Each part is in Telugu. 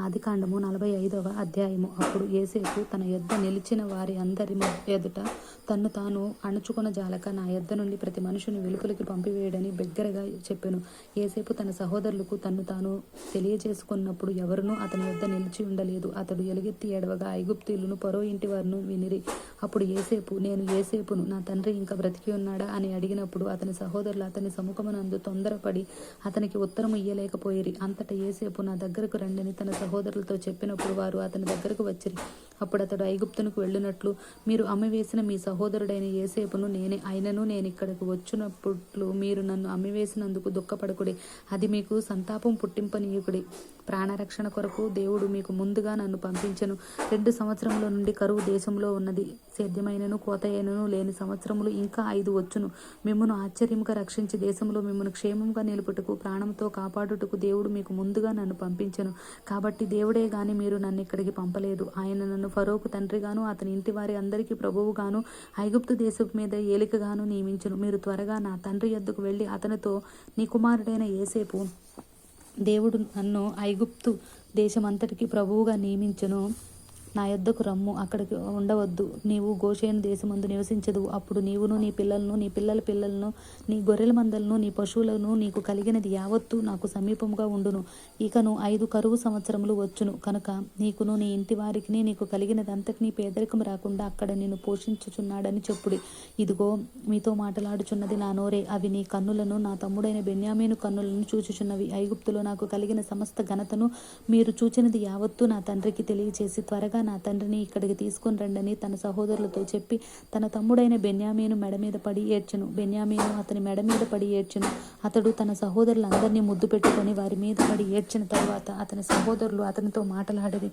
ఆదికాండము నలభై ఐదవ అధ్యాయము. అప్పుడు ఏసేపు తన యొద్ద నిలిచిన వారి అందరి ఎదుట తన్ను తాను అణుచుకొన జాలక నా యొద్ద నుండి ప్రతి మనుషుని వెలుపలికి పంపివేయడని బిగ్గరగా చెప్పాను. ఏసేపు తన సహోదరులకు తన్ను తాను తెలియజేసుకున్నప్పుడు ఎవరునూ అతని యొద్ద నిలిచి ఉండలేదు. అతడు ఎలుగెత్తి ఏడవగా ఐగుప్తీయులను పరో ఇంటి వారిను వినిరి అప్పుడు ఏసేపు నేను ఏసేపును నా తండ్రి ఇంకా బ్రతికి ఉన్నాడా? అని అడిగినప్పుడు అతని సహోదరులు అతని సముఖమునందు తొందరపడి అతనికి ఉత్తరం ఇయ్యలేకపోయిరి. అంతటా ఏసేపు నా దగ్గరకు రండని తన సహోదరులతో చెప్పినప్పుడు వారు అతని దగ్గరకు వచ్చిరి. అప్పుడు అతడు ఐగుప్తునకు వెళ్ళినట్లు మీరు అమ్మివేసిన మీ సహోదరుడైన ఏసేపును నేనే అయినను నేను ఇక్కడికి వచ్చినప్పుడు మీరు నన్ను అమ్మివేసినందుకు దుఃఖపడకుడి. అది మీకు సంతాపం పుట్టింపనీయుకుడి. ప్రాణరక్షణ కొరకు దేవుడు మీకు ముందుగా నన్ను పంపించను. రెండు సంవత్సరముల నుండి కరువు దేశంలో ఉన్నది. సేద్యమైనను కోతయైనను లేని సంవత్సరములు ఇంకా ఐదు వచ్చును. మిమ్మను ఆశ్చర్యముగా రక్షించి దేశంలో మిమ్మను క్షేమంగా నిలుపుటకు ప్రాణంతో కాపాడుటకు దేవుడు మీకు ముందుగా నన్ను పంపించను. కాబట్టి దేవుడే గాని మీరు నన్ను ఇక్కడికి పంపలేదు. ఆయన నన్ను ఫరోకు తండ్రిగాను అతని ఇంటి వారి అందరికీ ప్రభువుగాను ఐగుప్తు దేశపు మీద ఏలికగాను నియమించను. మీరు త్వరగా నా తండ్రి యొద్దకు వెళ్ళి అతనితో నీ కుమారుడైన ఏసేపు దేవుడు నన్ను ఐగుప్తు దేశమంతటికి ప్రభువుగా నియమించను. నా యొద్దకు రమ్ము అక్కడికి ఉండవద్దు. నీవు గోషేను దేశమందు నివసించదు. అప్పుడు నీవును నీ పిల్లలను నీ పిల్లల పిల్లలను నీ గొర్రెల మందలను నీ పశువులను నీకు కలిగినది యావత్తు నాకు సమీపముగా ఉండును. ఇకను ఐదు కరువు సంవత్సరములు వచ్చును. కనుక నీకును నీ ఇంటి వారికి నీకు కలిగినదంతటినీ పేదరికం రాకుండా అక్కడ నిన్ను పోషించుచున్నాడని చెప్పుడి. ఇదిగో మీతో మాట్లాడుచున్నది నా నోరే. అవి నీ కన్నులను నా తమ్ముడైన బెన్యామీను కన్నులను చూచుచున్నవి. ఐగుప్తులో నాకు కలిగిన సమస్త ఘనతను మీరు చూచినది యావత్తు నా తండ్రికి తెలియచేసి త్వరగా నా తండ్రిని ఇక్కడికి తీసుకుని రండని తన సహోదరులతో చెప్పి తన తమ్ముడైన బెన్యామీను మెడ మీద పడి ఏడ్చను. బెన్యామీను అతని మెడ మీద పడి ఏడ్చను. అతడు తన సహోదరులందరినీ ముద్దు పెట్టుకొని వారి మీద పడి ఏడ్చిన తరువాత అతని సహోదరులు అతనితో మాట్లాడిరి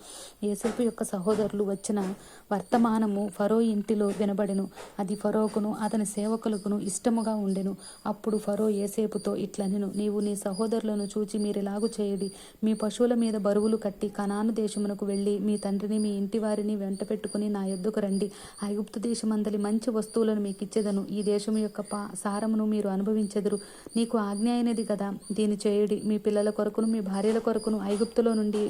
ఏసేపు యొక్క సహోదరులు వచ్చిన వర్తమానము ఫరో ఇంటిలో వినబడెను. అది ఫరోకును అతని సేవకులకును ఇష్టముగా ఉండెను. అప్పుడు ఫరో ఏసేపుతో ఇట్లనెను నీవు నీ సహోదరులను చూచి మీరిలాగు చేయడి. మీ పశువుల మీద బరువులు కట్టి కనాను దేశమునకు వెళ్ళి మీ తండ్రిని మీ ఇంటి వారిని వెంట పెట్టుకుని నా యొద్దకు రండి. ఐగుప్తు దేశమందలి మంచి వస్తువులను మీకు ఇచ్చేదను ఈ దేశం యొక్క పా సారమును మీరు అనుభవించెదరు. నీకు ఆజ్ఞ అయినది కదా. దీని చేయుడి. మీ పిల్లల కొరకును మీ భార్యల కొరకును ఐగుప్తులో నుండి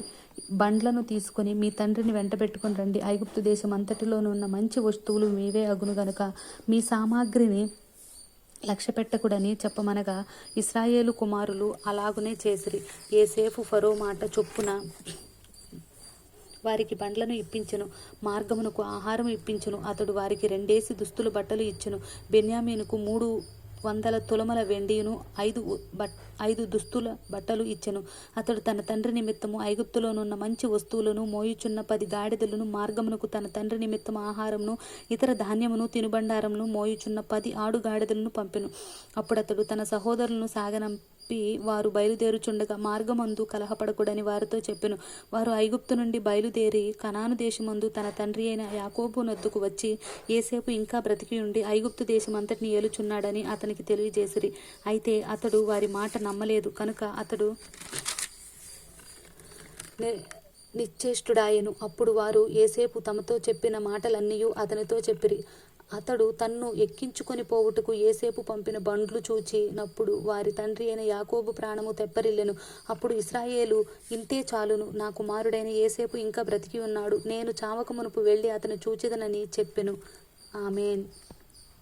బండ్లను తీసుకొని మీ తండ్రిని వెంట పెట్టుకుని రండి. ఐగుప్తు దేశం అంతటిలోనున్న ఉన్న మంచి వస్తువులు మీవే అగును గనుక మీ సామాగ్రిని లక్ష్య పెట్టకుడని చెప్పమనగా ఇస్రాయేలు కుమారులు అలాగునే చేసిరి. ఏసేపు ఫరో మాట చొప్పున వారికి బండ్లను ఇప్పించెను మార్గమునకు ఆహారం ఇప్పించును. అతడు వారికి రెండేసి దుస్తులు బట్టలు ఇచ్చెను. బెన్యామీనుకు మూడు వందల తులమల వెండియును ఐదు బట్ ఐదు దుస్తుల బట్టలు ఇచ్చెను. అతడు తన తండ్రి నిమిత్తము ఐగుప్తులోనున్న మంచి వస్తువులను మోయుచున్న పది గాడిదలను మార్గమునకు తన తండ్రి నిమిత్తం ఆహారమును ఇతర ధాన్యమును తినుబండారమును మోయుచున్న పది ఆడు గాడిదలను పంపెను. అప్పుడు అతడు తన సహోదరులను సాగనంపి వారు బయలుదేరుచుండగా మార్గమందు కలహపడకూడని వారితో చెప్పెను. వారు ఐగుప్తు నుండి బయలుదేరి కనాను దేశమందు తన తండ్రి అయిన యాకోబు నద్దుకు వచ్చి ఏసేపు ఇంకా బ్రతికి ఉండి ఐగుప్తు దేశం అంతటిని ఏలుచున్నాడని అతనికి తెలియజేసిరి. అయితే అతడు వారి మాట నమ్మలేదు. కనుక అతడు ని- అప్పుడు వారు ఏసేపు తమతో చెప్పిన మాటలన్నీ అతనితో చెప్పిరి. అతడు తన్ను ఎక్కించుకొని పోవుటకు ఏసేపు పంపిన బండ్లు చూచినప్పుడు వారి తండ్రి అయిన యాకోబు ప్రాణము తెప్పరిల్లెను. అప్పుడు ఇస్రాయేలు ఇంతే చాలును నా కుమారుడైన ఏసేపు ఇంకా బ్రతికి ఉన్నాడు. నేను చావక మునుపు వెళ్ళి అతను చూచిదనని చెప్పెను. ఆమెన్.